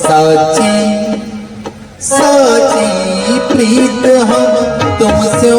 साची साची प्रीत हम तुमसे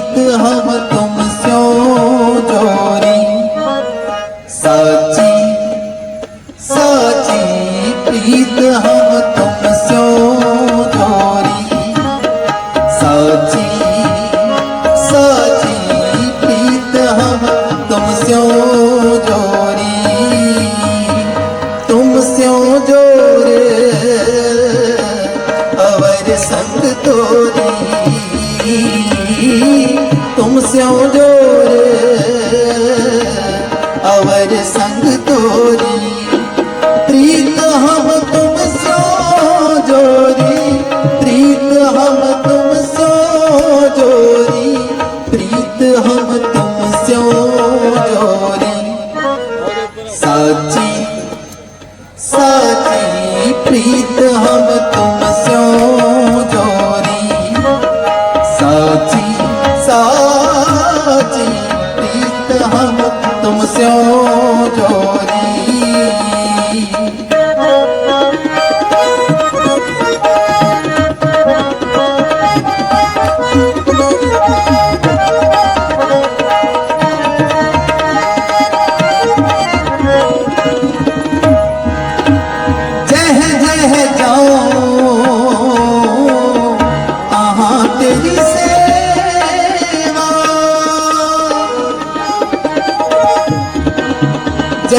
गीत हम तुम सो जोरी साची साची प्रीत हम तुम सो जोरी साची साची प्रीत हम तुम सो जोरी तुम सो जोरे अवर संग तोरी ਸਿਉ ਜੋਰੇ ਅਵਰ ਸੰਗ ਤੋਰੀ ਪ੍ਰੀਤ ਹਮ ਤੁਮ ਸੋ ਜੋਰੀ ਪ੍ਰੀਤ ਹਮ ਤੁਮ ਸੋ ਜੋਰੀ ਪ੍ਰੀਤ ਹਮ ਤੁਮ ਸਿਉ ਜੋਰੀ ਸਾਚੀ ਸਾਚੀ ਪ੍ਰੀਤ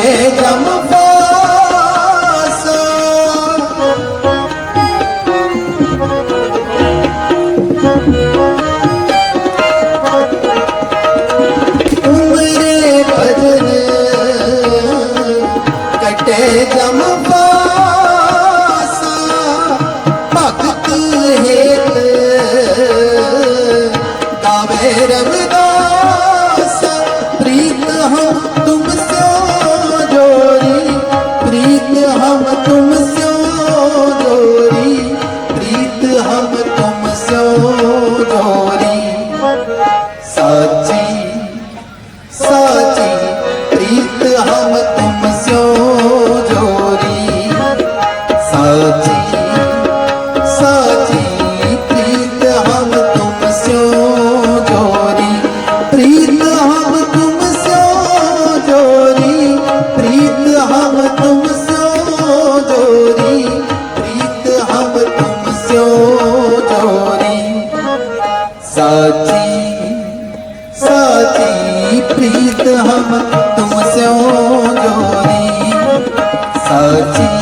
பாட்டே ਸਾਚੀ ਪ੍ਰੀਤ ਹਮ ਤੁਮ ਸਿਓ ਜੋਰੀ ਸਾਚੀ